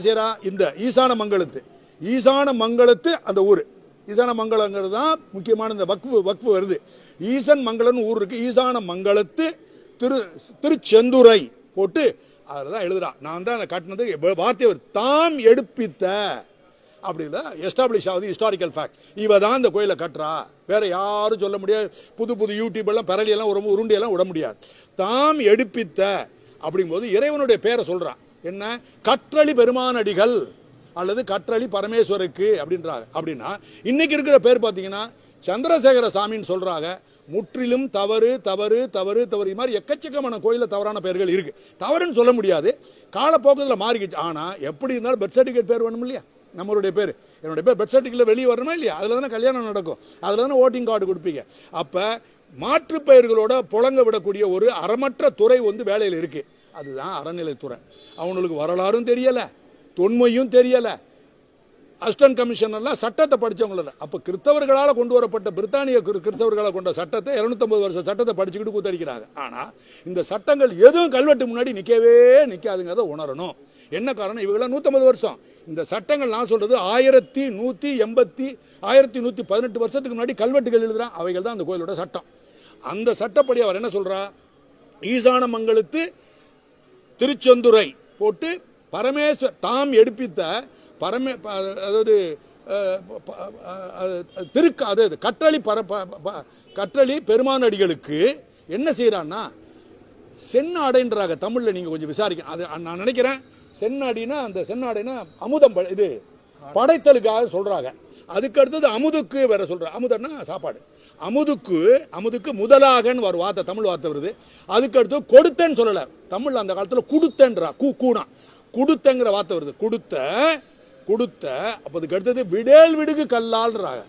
சேரா இந்த ஈசான மங்கலத்து ஈசான மங்கலத்து அந்த ஊர். ஈசான மங்கலங்கிறது தான் முக்கியமான இந்த வக்ஃபு வக்ஃபு வருது. ஈசன் மங்கலம்னு ஊர் இருக்கு. ஈசான மங்கலத்து திரு திருச்செந்துரை போட்டு அதில் தான் எழுதுறா. நான் தான் அதை கட்டினது வ- வார்த்தை தாம் எடுப்பித்த அப்படின்னா எஸ்டாப்ளிஷ் ஆகுது ஹிஸ்டாரிக்கல் ஃபேக்ட் இவ தான் இந்த கோயிலை கட்டுறா. வேற யாரும் சொல்ல முடியாது. புது புது யூடியூப் எல்லாம் பரளி எல்லாம் எல்லாம் விட முடியாது. தாம் எடுப்பித்த அப்படிங்கும்போது இறைவனுடைய பேரை சொல்றான் என்ன? கற்றளி பெருமானடிகள் அல்லது கற்றளி பரமேஸ்வருக்கு அப்படின்றாங்க அப்படின்னா இன்னைக்கு இருக்கிற பேர் பார்த்தீங்கன்னா சந்திரசேகர சாமின்னு சொல்றாங்க. முற்றிலும் தவறு தவறு தவறு தவறு. இது மாதிரி எக்கச்சக்கமான கோயிலில் தவறான பெயர்கள் இருக்கு. தவறுன்னு சொல்ல முடியாது. காலப்போக்கத்தில் மாறிக்கிச்சு. ஆனால் எப்படி இருந்தாலும் பர்த் சர்டிஃபிகேட் பேர் வேணும் இல்லையா? நம்மளுடைய பேர். என்னுடைய பேர் பர்த் சர்டிஃபிகேட்டில் வெளியே வரணுமா இல்லையா? அதில் தானே கல்யாணம் நடக்கும். அதில் தானே ஓட்டிங் கார்டு கொடுப்பீங்க. அப்போ மாற்றுப் பெயர்களோட புழங்க விடக்கூடிய ஒரு அறமற்ற துறை வந்து வேலையில் இருக்குது அதுதான் அறநிலைத்துறை அவங்களுக்கு வரலாறும் தெரியலை தொன்மையும் தெரியலை. அஸ்டன் கமிஷனர்லாம் சட்டத்தை படித்தவங்கள அப்போ கிறிஸ்தவர்களால் கொண்டு வரப்பட்ட பிரித்தானிய கிறிஸ்தவர்களால் கிறிஸ்தவர்களால் கொண்ட சட்டத்தை இரநூத்தம்பது வருஷம் சட்டத்தை படிச்சுக்கிட்டு கூத்தடிக்கிறாங்க. ஆனால் இந்த சட்டங்கள் எதுவும் கல்வெட்டு முன்னாடி நிற்கவே நிற்காதுங்கிறத உணரணும். என்ன காரணம்? இவங்களாம் நூற்றம்பது வருஷம். இந்த சட்டங்கள் நான் சொல்கிறது ஆயிரத்தி நூற்றி எண்பத்தி ஆயிரத்தி நூற்றி பதினெட்டு வருஷத்துக்கு முன்னாடி கல்வெட்டுகள் எழுதுகிறான் அவைகள் தான் அந்த கோயிலோட சட்டம். அந்த சட்டப்படி அவர் என்ன சொல்கிறா ஈசான மங்களுக்கு திருச்செந்துரை போட்டு பரமேஸ்வர் தாம் எடுப்பித்த பரமே அதாவது திருக்கு அதாவது கற்றளி பர ப- கற்றளி பெருமானடிகளுக்கு என்ன செய்கிறான்னா சென்னாடைன்றாங்க தமிழில் நீங்கள் கொஞ்சம் விசாரிக்கணும் அது நான் நினைக்கிறேன் சென்னாடினா அந்த சென்னாடைனா அமுதம் இது படைத்தலுக்காக சொல்கிறாங்க அதுக்கு அடுத்தது அமுதுக்கு வேற சொல்கிறாங்க அமுதன்னா சாப்பாடு. அமுதுக்கு அமுதுக்கு முதலாகன்னு ஒரு வார்த்தை தமிழ் வார்த்தை வருது. அதுக்கடுத்து கொடுத்தேன்னு சொல்லலை. தமிழ் அந்த காலத்தில் கொடுத்தேன்றா கூ கூனா. கொடுத்தங்கிற வார்த்தை வருது. கொடுத்த கொடுத்த அப்போ அதுக்கு அடுத்தது விடேல் விடுகு கல்லால்ன்றாங்க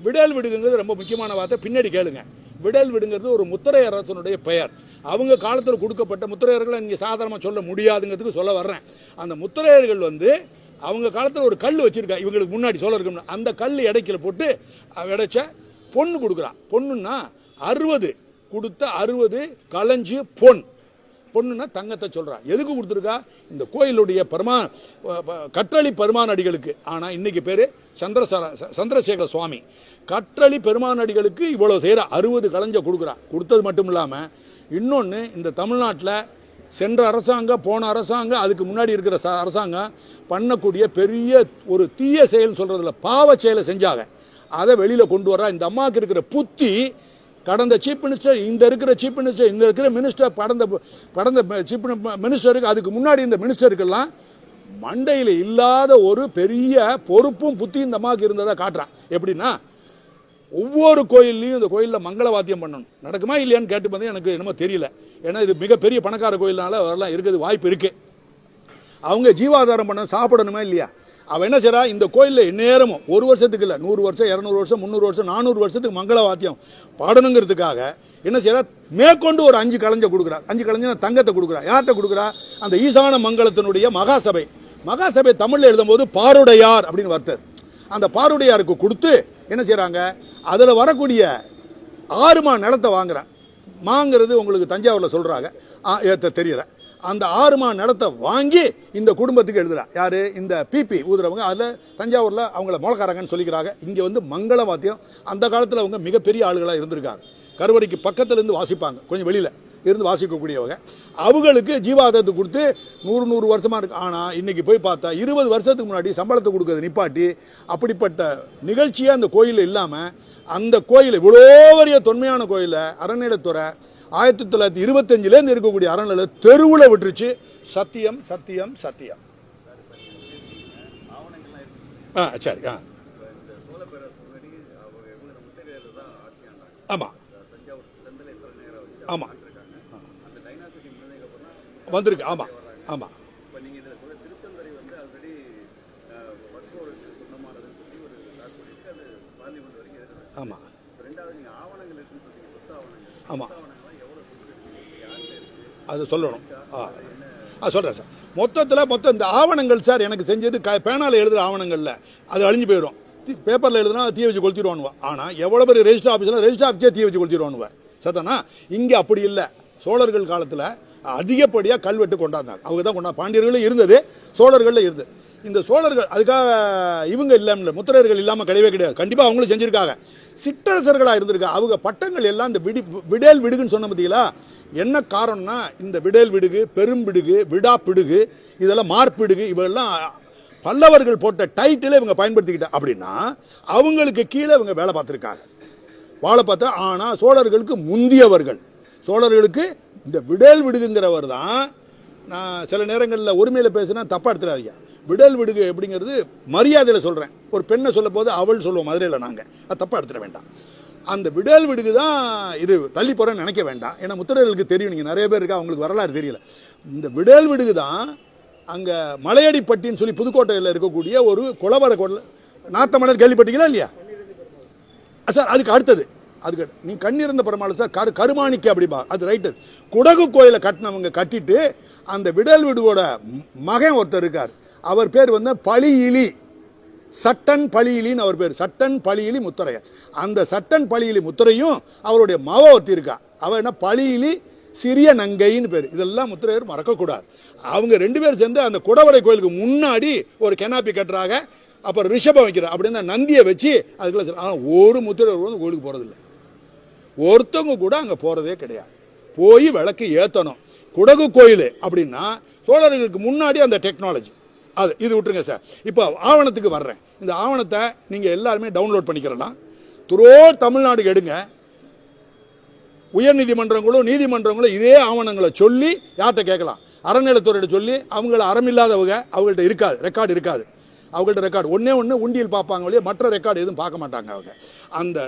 விடல் விடுகுங்கிறது ரொம்ப முக்கியமான வார்த்தை. பின்னாடி கேளுங்க. விடல் விடுங்கிறது ஒரு முத்திரை அரசனுடைய பெயர். அவங்க காலத்தில் கொடுக்கப்பட்ட முத்திரையர்களை இங்கே சாதாரணமாக சொல்ல முடியாதுங்கிறதுக்கு சொல்ல வர்றேன். அந்த முத்திரையர்கள் வந்து அவங்க காலத்தில் ஒரு கல் வச்சுருக்கா இவங்களுக்கு முன்னாடி சொல்ல இருக்கணும் அந்த கல் இடைக்கில போட்டு அவ இடைச்ச பொண்ணு கொடுக்குறான். பொண்ணுன்னா அறுபது. கொடுத்த அறுபது கலைஞ்சு பொன். பொண்ணுன்னா தங்கத்தை சொல்கிறான் எதுக்கு கொடுத்துருக்கா? இந்த கோயிலுடைய பெருமா கற்றளி பெருமானடிகளுக்கு. ஆனால் இன்னைக்கு பேர் சந்திரசர ச- சந்திரசேகர சுவாமி. கற்றளி பெருமானடிகளுக்கு இவ்வளோ செய்கிற அறுபது கலைஞ்ச கொடுக்குறா. கொடுத்தது மட்டும் இல்லாமல் இன்னொன்று இந்த தமிழ்நாட்டில் சென்ற அரசாங்கம் போன அரசாங்கம் அதுக்கு முன்னாடி இருக்கிற ச அரசாங்கம் பண்ணக்கூடிய பெரிய ஒரு தீய செயல் சொல்கிறதுல பாவ செயலை செஞ்சாங்க. அதை வெளியில் கொண்டு வர இந்த அம்மாவுக்கு இருக்கிற புத்தி கடந்த சீஃப் மினிஸ்டர் இந்த இருக்கிற சீஃப் மினிஸ்டர் இந்த இருக்கிற மினிஸ்டர் கடந்த கடந்த சீஃப் மினிஸ்டருக்கு அதுக்கு முன்னாடி இந்த மினிஸ்டருக்கெல்லாம் மண்டையில் இல்லாத ஒரு பெரிய பொறுப்பும் புத்தியும் இந்த அம்மாவுக்கு இருந்ததை காட்டுறான் எப்படின்னா ஒவ்வொரு கோயில்லையும் இந்த கோயிலில் மங்கள வாத்தியம் பண்ணணும். நடக்குமா இல்லையான்னு கேட்டு எனக்கு என்னமோ தெரியல. ஏன்னா இது மிகப்பெரிய பணக்கார கோயில்னால அதெல்லாம் இருக்கிறது வாய்ப்பு இருக்குது அவங்க ஜீவாதாரம் பண்ண சாப்பிடணுமா இல்லையா? அவன் என்ன செய்கிறா இந்த கோயிலில் இந்நேரமும் ஒரு வருஷத்துக்கு இல்லை நூறு வருஷம் இரநூறு வருஷம் முந்நூறு வருஷம் நானூறு வருஷத்துக்கு மங்கள வாத்தியம் பாடணுங்கிறதுக்காக என்ன செய்கிறா மேற்கொண்டு ஒரு அஞ்சு கலைஞ்ச கொடுக்குறா. அஞ்சு கலைஞ்ச தங்கத்தை கொடுக்குறா. யார்கிட்ட கொடுக்குறா? அந்த ஈசான மங்கலத்தினுடைய மகாசபை. மகாசபை தமிழில் எழுதும்போது பாருடையார் அப்படின்னு வர்த்தர் அந்த பாருடையாருக்கு கொடுத்து என்ன செய்கிறாங்க அதில் வரக்கூடிய ஆறுமா நிலத்தை வாங்குறேன் மாங்கிறது உங்களுக்கு தஞ்சாவூரில் சொல்கிறாங்க ஏற்ற தெரியல. அந்த ஆறு ஆறுமா நிலத்தை வாங்கி இந்த குடும்பத்துக்கு எழுதுறா. யார்? இந்த பிபி ஊதுறவங்க. அதில் தஞ்சாவூரில் அவங்கள மொளக்காரங்கன்னு சொல்லிக்கிறாங்க. இங்கே வந்து மங்கள வாத்தியம் அந்த காலத்தில் அவங்க மிகப்பெரிய ஆளுகளாக இருந்திருக்காங்க. கருவறைக்கு பக்கத்துல இருந்து வாசிப்பாங்க. கொஞ்சம் வெளியில் இருந்து வாசிக்கக்கூடியவங்க. அவங்களுக்கு ஜீவாதாரத்தை கொடுத்து நூறு நூறு வருஷமாக இருக்கு. ஆனால் இன்னைக்கு போய் பார்த்தா இருபது வருஷத்துக்கு முன்னாடி சம்பளத்தை கொடுக்கறத நிப்பாட்டி அப்படிப்பட்ட நிகழ்ச்சியாக அந்த கோயிலில் இல்லாமல் அந்த கோயில் இவ்வளோ பெரிய தொன்மையான கோயிலை அறநிலைத்துறை ஆயிரத்தி தொள்ளாயிரத்தி இருபத்தஞ்சிலேருந்து இருக்கக்கூடிய அறநிலை தெருவில் விட்டுருச்சு. சத்தியம் சத்தியம் சத்தியம். ஆ சரி ஆ. ஆமாம் ஆமாம் வந்திருக்கு ஆமாம் ஆமாம் ஆமாம் ஆமாம் அது சொல்லணும். ஆ. ஆ சொல்கிறேன் சார். மொத்தத்தில் மொத்தம் இந்த ஆவணங்கள் சார் எனக்கு செஞ்சது க பேனாவில் எழுதுகிற ஆவணங்களில் அது அழிஞ்சு போயிடும் பேப்பரில் எழுதுனா தீ வச்சு கொளுத்திடுவானுவா. ஆனால் எவ்வளோ பெரிய ரெஜிஸ்டர் ஆஃபீஸில் ரெஜிஸ்டர் ஆஃபீஸே தீ வச்சு கொளுத்திடுவானுவா. சத்தனா இங்கே அப்படி இல்லை. சோழர்கள் காலத்தில் அதிகப்படியாக கல்வெட்டு கொண்டாந்தாங்க. அவங்க தான் கொண்டா பாண்டியர்களும் இருந்தது சோழர்களில் இருந்தது இந்த சோழர்கள் அதுக்காக இவங்க இல்லாமல் முத்திரையர்கள் இல்லாமல் கிடையவே கிடையாது. கண்டிப்பாக அவங்களும் செஞ்சுருக்காங்க. சிற்றரசர்களாக இருந்திருக்காங்க அவங்க பட்டங்கள் எல்லாம் இந்த விடி விடேல் விடுகுன்னு சொன்ன பார்த்தீங்களா என்ன காரணம்னா இந்த விடேல் விடுகு பெரும்பிடுகு விடா பிடுகு இதெல்லாம் மார்பிடுகு இவெல்லாம் பல்லவர்கள் போட்ட டைட்டிலே இவங்க பயன்படுத்திக்கிட்ட அப்படின்னா அவங்களுக்கு கீழே இவங்க வேலை பார்த்துருக்காங்க. வாழை பார்த்தா ஆனால் சோழர்களுக்கு முந்தியவர்கள். சோழர்களுக்கு இந்த விடேல் விடுகுங்கிறவர் தான் நான் சில நேரங்களில் உரிமையில் பேசுனா தப்பாக எடுத்துடாதீங்க. விடல் விடுகு எப்படிங்கிறது மரியாதையில் சொல்கிறேன் ஒரு பெண்ணை சொல்ல போது அவள் சொல்லுவோம் மதுரையில் நாங்கள் அது தப்பாக எடுத்துட வேண்டாம். அந்த விடல் விடுகு தான் இது தள்ளி போகிறேன்னு நினைக்க வேண்டாம். ஏன்னா முத்திரைகளுக்கு தெரியும் நீங்கள் நிறைய பேர் இருக்கா அவங்களுக்கு வரலாறு தெரியல. இந்த விடல் விடுகு தான் அங்கே மலையடிப்பட்டின்னு சொல்லி புதுக்கோட்டையில் இருக்கக்கூடிய ஒரு குளவர கொள்ள நாத்தமலர் கேள்விப்பட்டீங்களா இல்லையா? சார் அதுக்கு அடுத்தது. அதுக்கு நீ கண்ணிருந்த பெருமாள் சார் கரு கருமாணிக்க அப்படிம்பா அது ரைட்டு குடகு கோயிலை கட்டினவங்க கட்டிட்டு அந்த விடல் விடுவோட மகன் ஒருத்தர் இருக்கார். அவர் பேர் வந்து பழியிலி. சட்டன் பழியிலின்னு அவர் பேர். சட்டன் பழியிலி முத்தரையர் அந்த சட்டன் பழியிலி முத்துரையும் அவருடைய மவ ஒருத்தி இருக்கா. அவ என்ன பழியிலி சிறிய நங்கைன்னு பேர். இதெல்லாம் முத்திரையர் மறக்கக்கூடாது. அவங்க ரெண்டு பேரும் சேர்ந்து அந்த குடவரை கோயிலுக்கு முன்னாடி ஒரு கெனாப்பி கட்டுறாங்க. அப்புறம் ரிஷபம் வைக்கிறார். அப்படின்னா நந்தியை வச்சு அதுக்குள்ள ஆனால் ஒரு முத்திரையர் வந்து கோயிலுக்கு போகிறதில்ல ஒருத்தவங்க கூட அங்கே போகிறதே கிடையாது. போய் விளக்கு ஏற்றணும் குடகு கோயில் அப்படின்னா சோழர்களுக்கு முன்னாடி அந்த டெக்னாலஜி அது இது விட்டுருங்க சார். இப்போ ஆவணத்துக்கு வர்றேன். இந்த ஆவணத்தை நீங்கள் எல்லாருமே டவுன்லோட் பண்ணிக்கிறலாம். துரோ தமிழ்நாடு எடுங்க. உயர்நீதிமன்றங்களும் நீதிமன்றங்களும் இதே ஆவணங்களை சொல்லி யார்கிட்ட கேட்கலாம்? அறநிலைத்துறையிட்ட சொல்லி அவங்கள அறமில்லாதவங்க அவங்கள்ட்ட இருக்காது ரெக்கார்டு இருக்காது. அவங்கள்ட்ட ரெக்கார்டு ஒன்றே ஒன்று உண்டியல் பார்ப்பாங்க வழியே மற்ற ரெக்கார்டு எதுவும் பார்க்க மாட்டாங்க அவங்க. அந்த